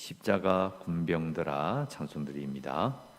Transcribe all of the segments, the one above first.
십자가 군병들아 찬송드립니다.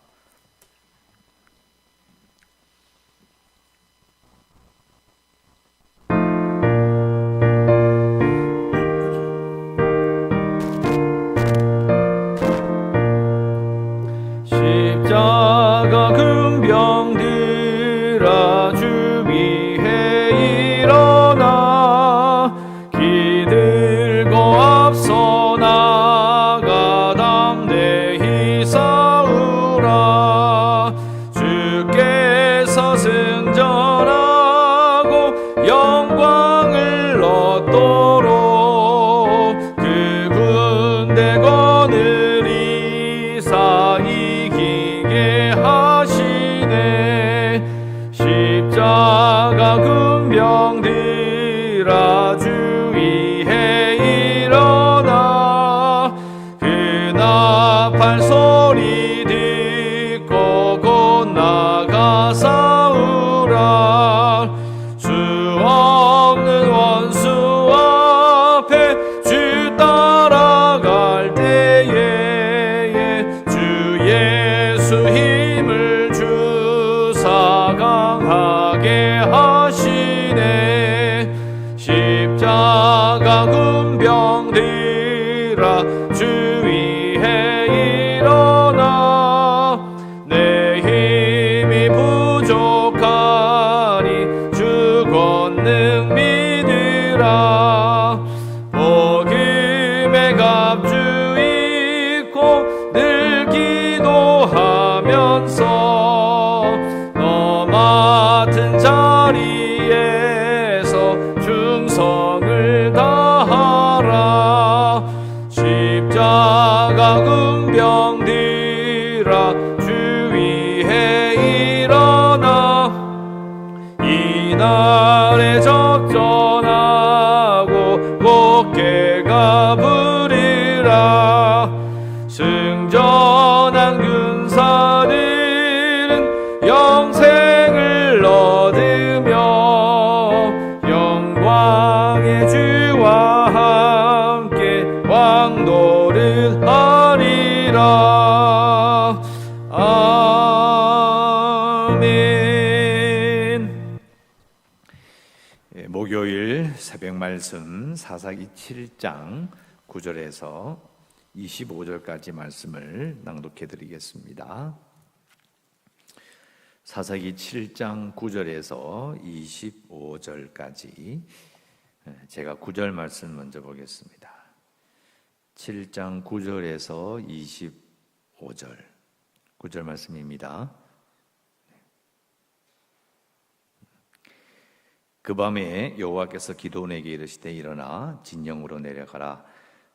주 곧게가 부리라 사사기 7장 9절에서 25절까지 말씀을 낭독해 드리겠습니다. 사사기 7장 9절에서 25절까지 예, 제가 9절 말씀 먼저 보겠습니다. 7장 9절에서 25절 9절 말씀입니다. 그 밤에 여호와께서 기도원에게 이르시되 일어나 진영으로 내려가라.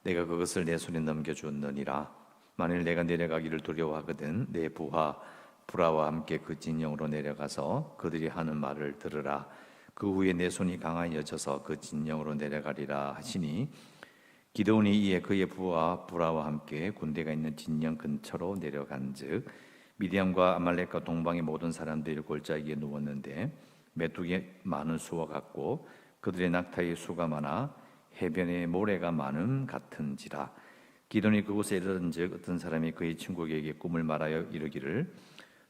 내가 그것을 내 손에 넘겨주었느니라. 만일 내가 내려가기를 두려워하거든 내 부하 브라와 함께 그 진영으로 내려가서 그들이 하는 말을 들으라. 그 후에 내 손이 강하여 져서 그 진영으로 내려가리라 하시니 기도원이 이에 그의 부하 브라와 함께 군대가 있는 진영 근처로 내려간즉 미디안과 아말렉과 동방의 모든 사람들이 골짜기에 누웠는데 메뚜기 많은 수와 같고 그들의 낙타의 수가 많아 해변에 모래가 많음 같은지라. 기돈이 그곳에 이르는즉 어떤 사람이 그의 친구에게 꿈을 말하여 이르기를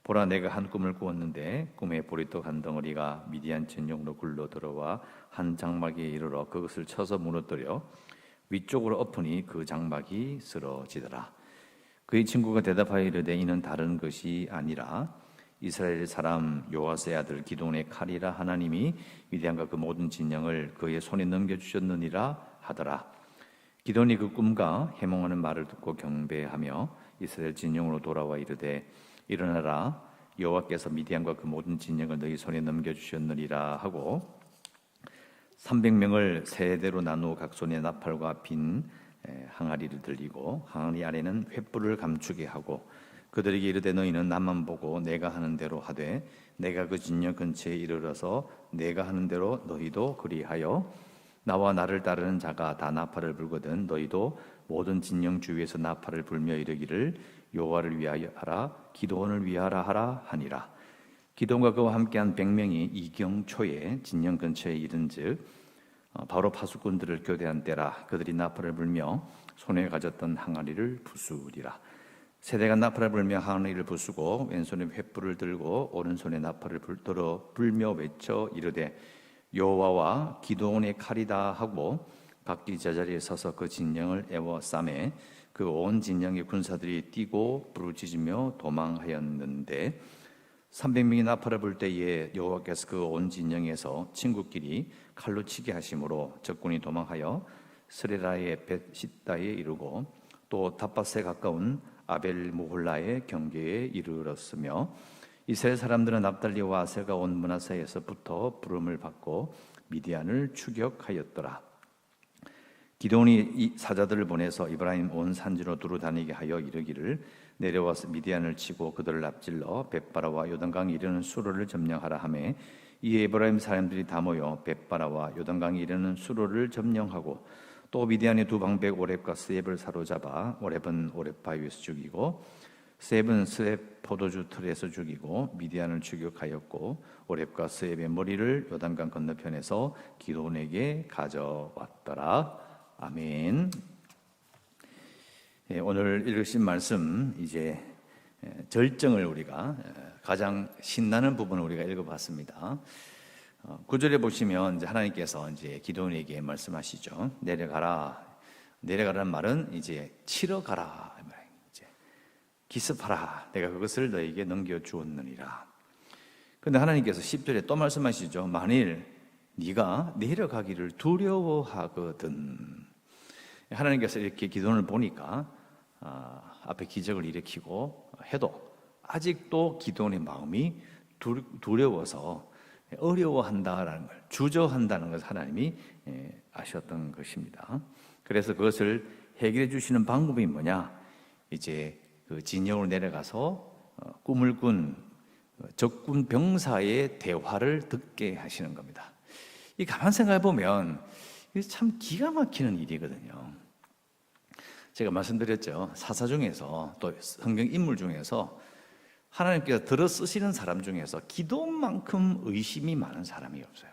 보라 내가 한 꿈을 꾸었는데 꿈에 보리떡 한 덩어리가 미디안 전용으로 굴러 들어와 한 장막에 이르러 그것을 쳐서 무너뜨려 위쪽으로 엎으니 그 장막이 쓰러지더라. 그의 친구가 대답하여 이르되 이는 다른 것이 아니라 이스라엘 사람 요아스의 아들 기돈의 칼이라 하나님이 미디안과 그 모든 진영을 그의 손에 넘겨 주셨느니라 하더라. 기돈이 그 꿈과 해몽하는 말을 듣고 경배하며 이스라엘 진영으로 돌아와 이르되 일어나라 여호와께서 미디안과 그 모든 진영을 너희 손에 넘겨 주셨느니라 하고 300명을 세대로 나누어 각 손에 나팔과 빈 에, 항아리를 들리고 항아리 아래는 횃불을 감추게 하고 그들에게 이르되 너희는 나만 보고 내가 하는 대로 하되 내가 그 진영 근처에 이르러서 내가 하는 대로 너희도 그리하여 나와 나를 따르는 자가 다 나팔을 불거든 너희도 모든 진영 주위에서 나팔을 불며 이르기를 여호와를 위하여 하라 기도원을 위하라 하라 하니라. 기도원과 그와 함께한 백명이 이경초에 진영 근처에 이른즉 어, 바로 파수꾼들을 교대한 때라 그들이 나팔을 불며 손에 가졌던 항아리를 부수리라 세대가 나팔을 불며 항아리를 부수고 왼손에 횃불을 들고 오른손에 나팔을 불- 들어 불며 외쳐 이르되 여호와와 기도원의 칼이다 하고 각기 제자리에 서서 그 진영을 애워 싸매 그 온 진영의 군사들이 뛰고 부르짖으며 도망하였는데 300명이 나팔을 불 때에 여호와께서 그 온 진영에서 친구끼리 칼로 치게 하심으로 적군이 도망하여 스레라의 벳시다에 이르고 또 다바스에 가까운 아벨 모홀라의 경계에 이르렀으며 이스라엘 사람들은 납달리와 아세가 온 문하사에서부터 부름을 받고 미디안을 추격하였더라. 기도온이 이 사자들을 보내서 이브라임 온 산지로 두루 다니게 하여 이르기를 내려와서 미디안을 치고 그들을 앞질러 벳바라와 요단강이 이르는 수로를 점령하라 하매 이에 이브라임 사람들이 다 모여 벳바라와 요단강이 이르는 수로를 점령하고 또 미디안의 두 방백 오렙과 스앱을 사로잡아 오렙은 오렙 바위에서 죽이고 스앱은 스앱 포도주 틀에서 죽이고 미디안을 추격하였고 오렙과 스앱의 머리를 요단강 건너편에서 기도온에게 가져왔더라. 아멘. 예, 오늘 읽으신 말씀 이제 예, 절정을 우리가 예, 가장 신나는 부분을 우리가 읽어봤습니다. 어, 구절에 보시면 이제 하나님께서 이제 기도원에게 말씀하시죠. 내려가라. 내려가라는 말은 이제 치러 가라. 이제 기습하라. 내가 그것을 너에게 넘겨 주었느니라. 근데 하나님께서 10절에 또 말씀하시죠. 만일 네가 내려가기를 두려워하거든. 하나님께서 이렇게 기도를 보니까 아, 앞에 기적을 일으키고 해도 아직도 기도원의 마음이 두- 두려워서 어려워한다라는 걸 주저한다는 것을 하나님이 예, 아셨던 것입니다. 그래서 그것을 해결해 주시는 방법이 뭐냐? 이제 그 진영으로 내려가서 어, 꿈을 꾼 어, 적군 병사의 대화를 듣게 하시는 겁니다. 이 가만 생각해 보면 참 기가 막히는 일이거든요. 제가 말씀드렸죠. 사사 중에서 또 성경 인물 중에서 하나님께서 들어 쓰시는 사람 중에서 기도만큼 의심이 많은 사람이 없어요.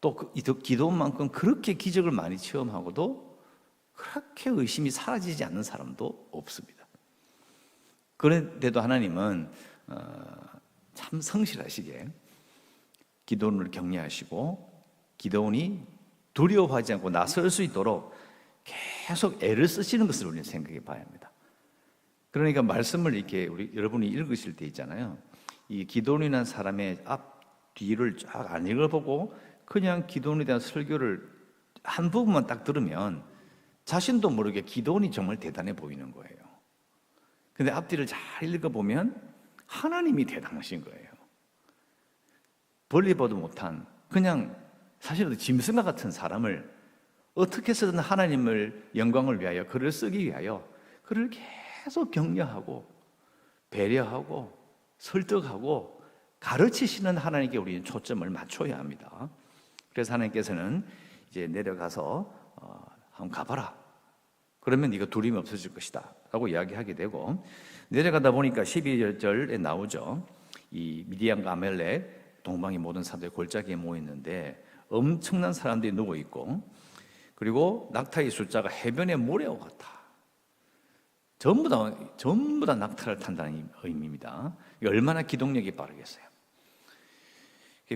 또 그- 이 기도만큼 그렇게 기적을 많이 체험하고도 그렇게 의심이 사라지지 않는 사람도 없습니다. 그런데도 하나님은 어, 참 성실하시게 기도원을 격려하시고 기도원이 두려워하지 않고 나설 수 있도록 계속 애를 쓰시는 것을 우리는 생각해 봐야 합니다. 그러니까 말씀을 이렇게 우리 여러분이 읽으실 때 있잖아요. 이 기도원이라는 사람의 앞 뒤를 쫙 안 읽어보고 그냥 기도원에 대한 설교를 한 부분만 딱 들으면 자신도 모르게 기도원이 정말 대단해 보이는 거예요. 근데 앞뒤를 잘 읽어보면 하나님이 대단하신 거예요. 멀리 봐도 못한 그냥 사실은 짐승과 같은 사람을 어떻게 해서든 하나님을 영광을 위하여 글을 쓰기 위하여 그를 계속 격려하고 배려하고 설득하고 가르치시는 하나님께 우리는 초점을 맞춰야 합니다. 그래서 하나님께서는 이제 내려가서 어, 한번 가봐라. 그러면 네가 두림이 없어질 것이다. 라고 이야기하게 되고 내려가다 보니까 12절에 나오죠. 이 미디안과 아멜렉 동방의 모든 사람들이 골짜기에 모여 있는데 엄청난 사람들이 누워 있고 그리고 낙타의 숫자가 해변의 모래와 같아. 전부 다 전부 다 낙타를 탄다는 의미입니다. 얼마나 기동력이 빠르겠어요.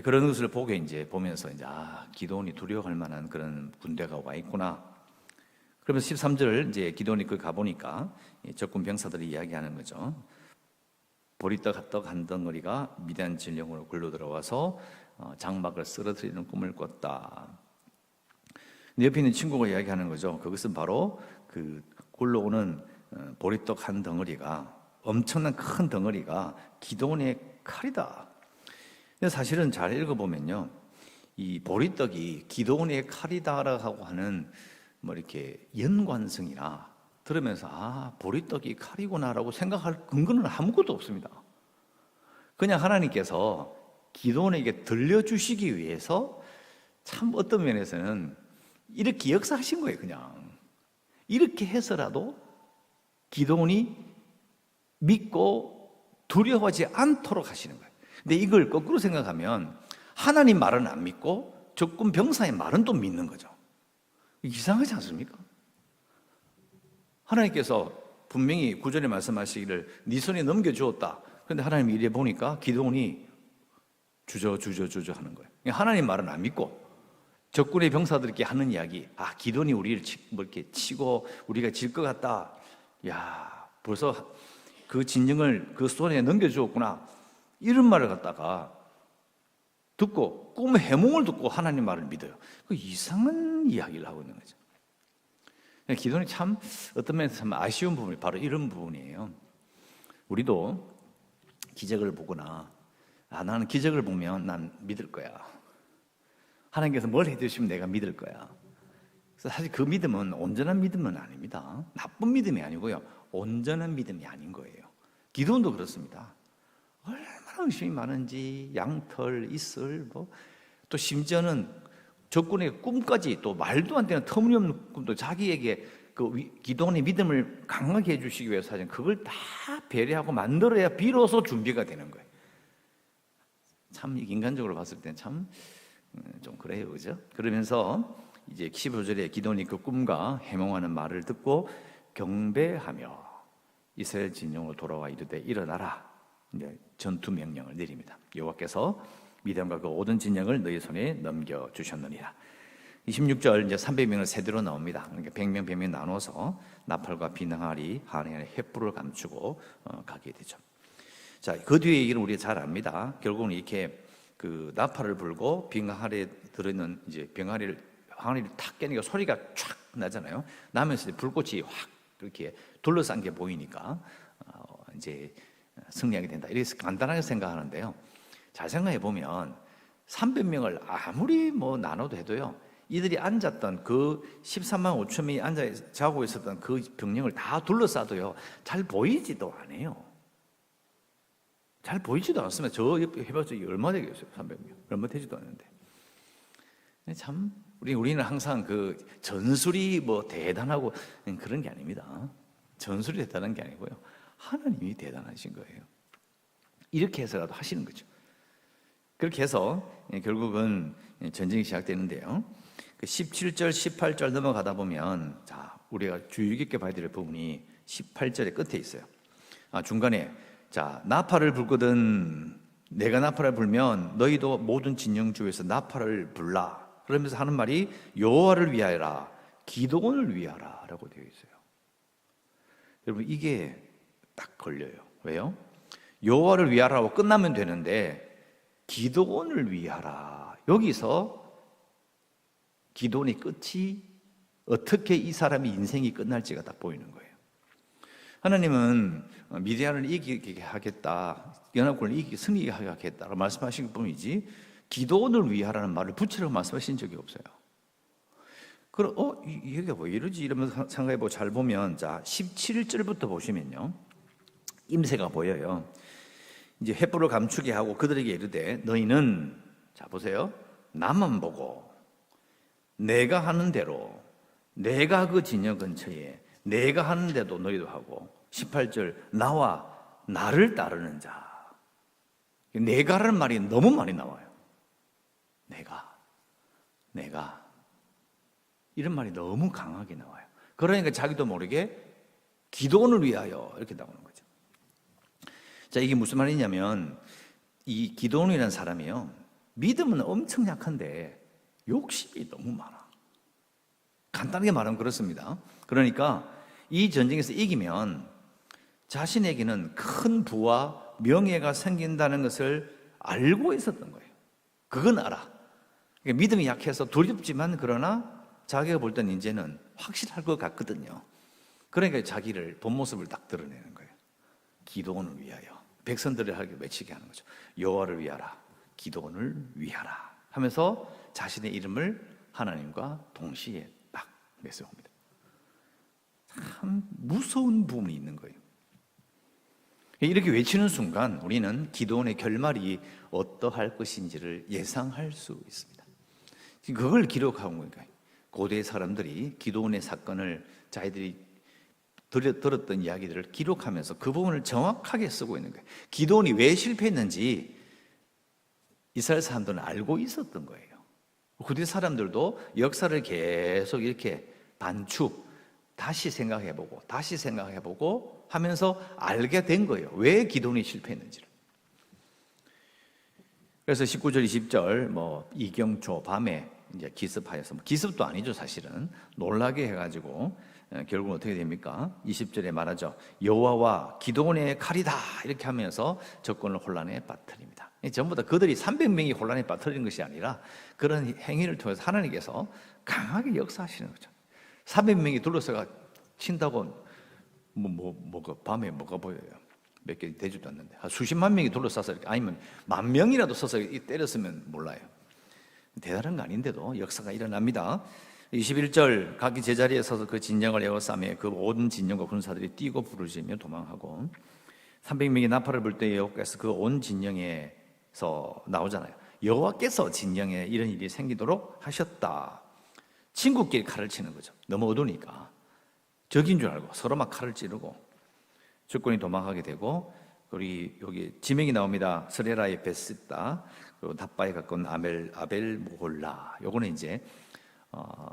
그런 것을 보게 이제 보면서 이제 아 기도원이 두려워할 만한 그런 군대가 와 있구나. 그러면서 13절 이제 기도원이 그 가보니까 이 적군 병사들이 이야기하는 거죠. 보리떡 떡한 덩어리가 미대한 진령으로 굴러 들어와서 어, 장막을 쓰러뜨리는 꿈을 꿨다. 옆에 있는 친구가 이야기하는 거죠. 그것은 바로 그 굴러오는 어, 보리떡 한 덩어리가 엄청난 큰 덩어리가 기도원의 칼이다. 근데 사실은 잘 읽어보면요. 이 보리떡이 기도원의 칼이다라고 하는 뭐 이렇게 연관성이나 들으면서 아, 보리떡이 칼이구나라고 생각할 근거는 아무것도 없습니다. 그냥 하나님께서 기도원에게 들려주시기 위해서 참 어떤 면에서는 이렇게 역사하신 거예요, 그냥. 이렇게 해서라도 기도원이 믿고 두려워하지 않도록 하시는 거예요. 근데 이걸 거꾸로 생각하면 하나님 말은 안 믿고 적군 병사의 말은 또 믿는 거죠. 이상하지 않습니까? 하나님께서 분명히 구절에 말씀하시기를 네 손에 넘겨주었다. 근데 하나님이 이래 보니까 기도원이 주저 주저 주저 하는 거예요. 하나님 말은 안 믿고 적군의 병사들께 하는 이야기. 아 기도원이 우리를 치, 뭐 이렇게 치고 우리가 질 것 같다. 야 벌써 그 진영을 그 손에 넘겨주었구나. 이런 말을 갖다가 듣고 꿈의 해몽을 듣고 하나님 말을 믿어요. 그 이상한 이야기를 하고 있는 거죠. 기도는 참 어떤 면에서 참 아쉬운 부분이 바로 이런 부분이에요. 우리도 기적을 보거나 아 나는 기적을 보면 난 믿을 거야. 하나님께서 뭘 해주시면 내가 믿을 거야. 사실 그 믿음은 온전한 믿음은 아닙니다. 나쁜 믿음이 아니고요. 온전한 믿음이 아닌 거예요. 기도원도 그렇습니다. 얼마나 의심이 많은지 양털, 이슬, 뭐 또 심지어는 적군의 꿈까지 또 말도 안 되는 터무니없는 꿈도 자기에게 그 기도원의 믿음을 강하게 해주시기 위해서 사실 그걸 다 배려하고 만들어야 비로소 준비가 되는 거예요. 참 인간적으로 봤을 때는 참 좀 그래요, 그죠? 그러면서 이제 15절에 기도원이 그 꿈과 해몽하는 말을 듣고 경배하며 이스라엘 진영으로 돌아와 이르되 일어나라. 이제 전투 명령을 내립니다. 여호와께서 미디안과 그 모든 진영을 너희 손에 넘겨 주셨느니라. 26절 이제 300명을 세대로 나옵니다. 그러니까 100명 100명 나눠서 나팔과 비낭하리 한해 횃불을 감추고 어, 가게 되죠. 자, 그 뒤에 얘기는 우리가 잘 압니다. 결국은 이렇게 그 나팔을 불고 빙하리에 들어있는 이제 빙하리를 항아리를 탁 깨니까 소리가 촥 나잖아요. 나면서 불꽃이 확 이렇게 둘러싼 게 보이니까 어, 이제 승리하게 된다. 이렇게 간단하게 생각하는데요. 잘 생각해 보면 300명을 아무리 뭐 나눠도 해도요. 이들이 앉았던 그 13만 5천 명이 앉아 자고 있었던 그 병력을 다 둘러싸도요. 잘 보이지도 않아요. 잘 보이지도 않습니다. 저 해봤자 얼마 되겠어요? 300명. 얼마 되지도 않는데. 참 우리 우리는 항상 그 전술이 뭐 대단하고 그런 게 아닙니다. 전술이 대단한 게 아니고요. 하나님이 대단하신 거예요. 이렇게 해서라도 하시는 거죠. 그렇게 해서 결국은 전쟁이 시작되는데요. 17절, 그 18절 넘어가다 보면 자, 우리가 주의 깊게 봐야 될 부분이 18절의 끝에 있어요. 아, 중간에 자, 나팔을 불거든 내가 나팔을 불면 너희도 모든 진영주에서 나팔을 불라. 그러면서 하는 말이 여호와를 위하여라. 기도원을 위하라라고 되어 있어요. 여러분 이게 딱 걸려요. 왜요? 여호와를 위하라고 끝나면 되는데 기도원을 위하라. 여기서 기도원의 끝이 어떻게 이 사람의 인생이 끝날지가 딱 보이는 거예요. 하나님은 미디안을 이기게 하겠다, 연합군을 이기게 승리하게 하겠다고 말씀하신 뿐이지 기도원을 위하라는 말을 붙이라고 말씀하신 적이 없어요. 그럼 어 얘가 왜 이러지 이러면서 생각해보고 잘 보면 자 17절부터 보시면요 임세가 보여요. 이제 횃불을 감추게 하고 그들에게 이르되 너희는 자 보세요 나만 보고 내가 하는 대로 내가 그 진영 근처에 내가 하는 데도 너희도 하고 18절 나와 나를 따르는 자 내가라는 말이 너무 많이 나와요. 내가 내가 이런 말이 너무 강하게 나와요. 그러니까 자기도 모르게 기도원을 위하여 이렇게 나오는 거죠. 자, 이게 무슨 말이냐면 이 기도원이라는 사람이요. 믿음은 엄청 약한데 욕심이 너무 많아. 간단하게 말하면 그렇습니다. 그러니까 이 전쟁에서 이기면 자신에게는 큰 부와 명예가 생긴다는 것을 알고 있었던 거예요. 그건 알아. 그러니까 믿음이 약해서 두렵지만 그러나 자기가 볼 때는 이제는 확실할 것 같거든요. 그러니까 자기를 본 모습을 딱 드러내는 거예요. 기도원을 위하여 백성들을 하게 외치게 하는 거죠. 여호와를 위하라. 기도원을 위하라. 하면서 자신의 이름을 하나님과 동시에 딱 내세웁니다. 참 무서운 부분이 있는 거예요. 이렇게 외치는 순간 우리는 기도원의 결말이 어떠할 것인지를 예상할 수 있습니다. 그걸 기록하고 거니까 고대 사람들이 기도원의 사건을 자기들이 들- 들었던 이야기들을 기록하면서 그 부분을 정확하게 쓰고 있는 거예요. 기도원이 왜 실패했는지 이스라엘 사람들은 알고 있었던 거예요. 고대 사람들도 역사를 계속 이렇게 반축, 다시 생각해보고, 다시 생각해보고 하면서 알게 된 거예요. 왜 기도원이 실패했는지를. 그래서 19절, 20절, 뭐, 이경초, 밤에 이제 기습하여서, 뭐 기습도 아니죠, 사실은. 놀라게 해가지고, 어, 결국은 어떻게 됩니까? 20절에 말하죠. 여호와와 기도원의 칼이다! 이렇게 하면서 적군을 혼란에 빠뜨립니다. 이 전부 다 그들이 300명이 혼란에 빠뜨린 것이 아니라 그런 행위를 통해서 하나님께서 강하게 역사하시는 거죠. 300명이 둘러서가 친다고 뭐, 뭐, 뭐가, 밤에 뭐가 보여요? 몇 개 되지도 않는데. 한 수십만 명이 이렇게, 아니면 만 명이라도 서서 이 때렸으면 몰라요. 대단한 거 아닌데도 역사가 일어납니다. 21절 각기 제자리에 서서 그 진영을 에워싸매 그온 진영과 군사들이 뛰고 부르짖며 도망하고 300명이 나팔을 불 때 여호와께서 그 온 진영에서 나오잖아요. 여호와께서 진영에 이런 일이 생기도록 하셨다. 친구끼리 칼을 치는 거죠. 너무 어두우니까. 적인 줄 알고 서로 막 칼을 찌르고 적군이 도망하게 되고 우리 여기 지명이 나옵니다. 스레라의 베스다 그리고 답바에 가까운 아벨 아벨 모홀라. 요거는 이제 어,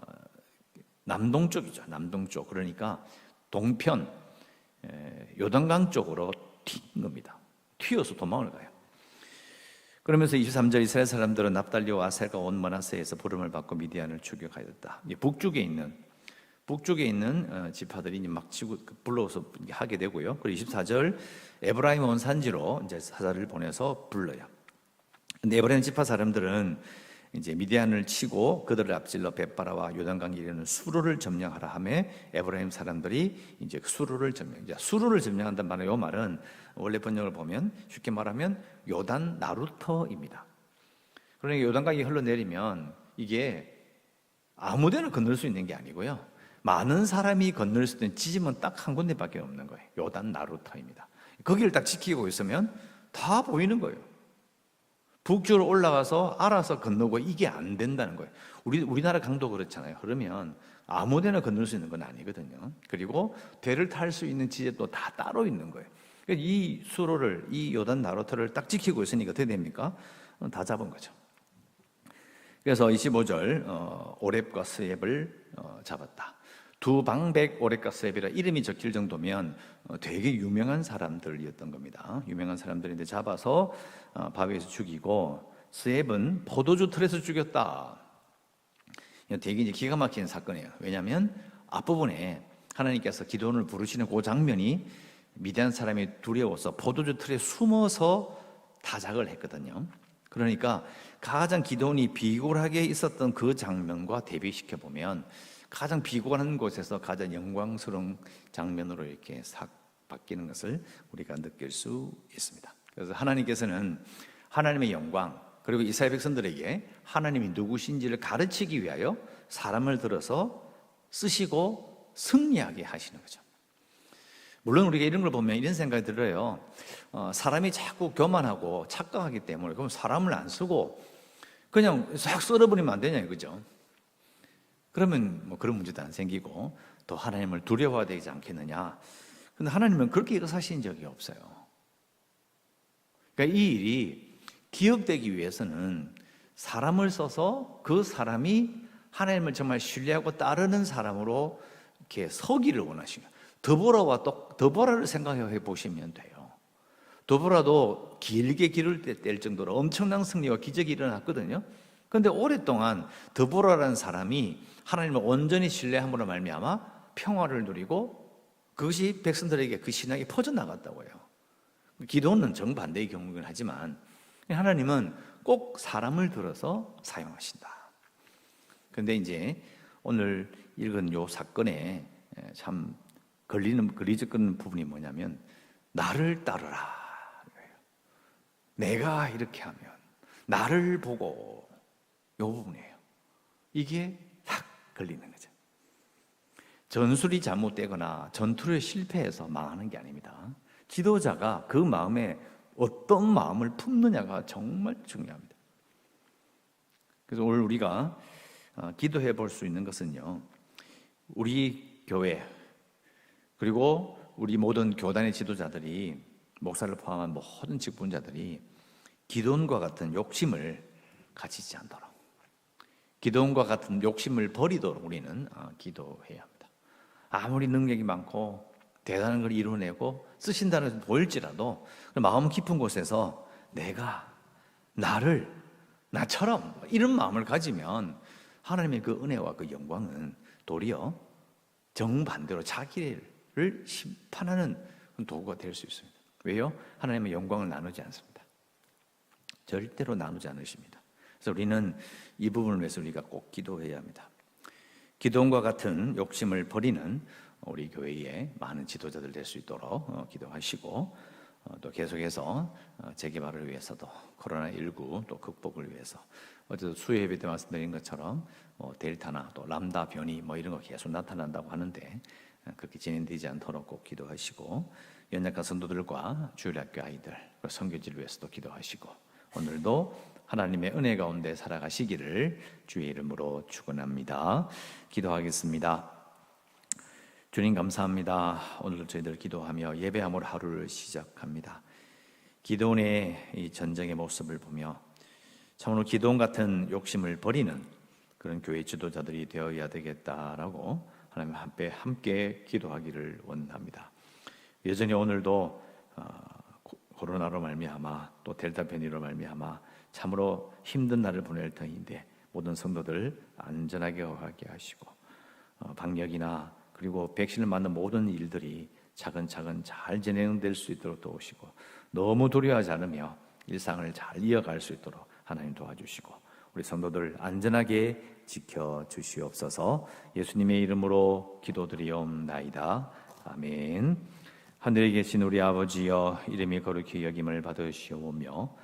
남동쪽이죠. 남동쪽. 그러니까 동편 에, 요단강 쪽으로 튄 겁니다. 튀어서 도망을 가요. 그러면서 23절 이스라엘 사람들은 납달리와 아셀과 온 머나세에서 부름을 받고 미디안을 추격하였다. 북쪽에 있는 북쪽에 있는 어, 지파들이 막 치고 그 불러서 하게 되고요. 그리고 24절 에브라임 온 산지로 이제 사자를 보내서 불러요. 에브라임 지파 사람들은 이제 미디안을 치고 그들을 앞질러 베바라와 요단강 이르는 수로를 점령하라 하매 에브라임 사람들이 이제 그 수로를 점령. 이제 수로를 점령한단 말은 요 말은 원래 번역을 보면 쉽게 말하면 요단 나루터입니다. 그러니까 요단강이 흘러내리면 이게 아무데나 건널 수 있는 게 아니고요. 많은 사람이 건널 수 있는 지점은 딱 한 군데밖에 없는 거예요. 요단 나루터입니다. 거기를 딱 지키고 있으면 다 보이는 거예요. 북쪽으로 올라가서 알아서 건너고 이게 안 된다는 거예요. 우리 우리나라 강도 그렇잖아요. 그러면 아무데나 건널 수 있는 건 아니거든요. 그리고 배를 탈 수 있는 지제도 다 따로 있는 거예요. 그러니까 이 수로를 이 요단 나루터를 딱 지키고 있으니까 어떻게 됩니까? 어, 다 잡은 거죠. 그래서 25절 어, 오렙과 스앱을 어, 잡았다. 두 방백 오렙과 스앱이라 이름이 적힐 정도면 어, 되게 유명한 사람들이었던 겁니다. 유명한 사람들인데 잡아서 어, 바위에서 죽이고 스앱은 포도주 틀에서 죽였다. 되게 이제 기가 막히는 사건이에요. 왜냐하면 앞부분에 하나님께서 기도원을 부르시는 그 장면이 미디안 사람이 두려워서 포도주 틀에 숨어서 타작을 했거든요. 그러니까 가장 기도원이 비굴하게 있었던 그 장면과 대비시켜 보면 가장 비굴한 곳에서 가장 영광스러운 장면으로 이렇게 싹 바뀌는 것을 우리가 느낄 수 있습니다. 그래서 하나님께서는 하나님의 영광 그리고 이스라엘 백성들에게 하나님이 누구신지를 가르치기 위하여 사람을 들어서 쓰시고 승리하게 하시는 거죠. 물론 우리가 이런 걸 보면 이런 생각이 들어요. 어, 사람이 자꾸 교만하고 착각하기 때문에 그럼 사람을 안 쓰고 그냥 싹 썰어버리면 안 되냐 이거죠. 그러면 뭐 그런 문제도 안 생기고 또 하나님을 두려워야 되지 않겠느냐. 근데 하나님은 그렇게 역사하신 적이 없어요. 그러니까 이 일이 기억되기 위해서는 사람을 써서 그 사람이 하나님을 정말 신뢰하고 따르는 사람으로 이렇게 서기를 원하시는 더보라와 또 더보라를 생각해 보시면 돼요. 더보라도 길게 때뗄 정도로 엄청난 승리와 기적이 일어났거든요. 근데 오랫동안 드보라라는 사람이 하나님을 온전히 신뢰함으로 말미암아 평화를 누리고 그것이 백성들에게 그 신앙이 퍼져 나갔다고요. 기도는 정반대의 경우긴 하지만 하나님은 꼭 사람을 들어서 사용하신다. 근데 이제 오늘 읽은 요 사건에 참 걸리는 걸리적는 부분이 뭐냐면 나를 따르라. 내가 이렇게 하면 나를 보고 요 부분이에요. 이게 탁 걸리는 거죠. 전술이 잘못되거나 전투를 실패해서 망하는 게 아닙니다. 지도자가 그 마음에 어떤 마음을 품느냐가 정말 중요합니다. 그래서 오늘 우리가 어, 기도해 볼 수 있는 것은요, 우리 교회, 그리고 우리 모든 교단의 지도자들이, 목사를 포함한 모든 직분자들이 기도원과 같은 욕심을 가지지 않도록, 기도원과 같은 욕심을 버리도록 우리는 어, 기도해야 합니다. 아무리 능력이 많고 대단한 걸 이루어내고 쓰신다는 것을 보일지라도 마음 깊은 곳에서 내가 나를 나처럼 이런 마음을 가지면 하나님의 그 은혜와 그 영광은 도리어 정반대로 자기를 심판하는 도구가 될 수 있습니다. 왜요? 하나님의 영광을 나누지 않습니다. 절대로 나누지 않으십니다. 그래서 우리는 이 부분을 위해서 우리가 꼭 기도해야 합니다. 기도원과 같은 욕심을 버리는 우리 교회에 많은 지도자들 될 수 있도록 어, 기도하시고 어, 또 계속해서 어, 재개발을 위해서도 코로나19 또 극복을 위해서 어제도 수요 예배 때 말씀드린 것처럼 뭐 델타나 또 람다 변이 뭐 이런 거 계속 나타난다고 하는데 그렇게 진행되지 않도록 꼭 기도하시고 연약한 성도들과 주일학교 아이들 성교지를 위해서도 기도하시고 오늘도 하나님의 은혜 가운데 살아가시기를 주의 이름으로 축원합니다. 기도하겠습니다. 주님 감사합니다. 오늘도 저희들 기도하며 예배함으로 하루를 시작합니다. 기도원의 이 전쟁의 모습을 보며 참으로 기도원 같은 욕심을 버리는 그런 교회 지도자들이 되어야 되겠다라고 하나님 함께 함께 기도하기를 원합니다. 여전히 오늘도 어, 코로나로 말미암아 또 델타 변이로 말미암아 참으로 힘든 날을 보낼 터인데 모든 성도들 안전하게 하게 하시고 어, 방역이나 그리고 백신을 맞는 모든 일들이 차근차근 잘 진행될 수 있도록 도우시고 너무 두려워하지 않으며 일상을 잘 이어갈 수 있도록 하나님 도와주시고 우리 성도들 안전하게 지켜 주시옵소서. 예수님의 이름으로 기도드리옵나이다. 아멘. 하늘에 계신 우리 아버지여 이름이 거룩히 여김을 받으시오며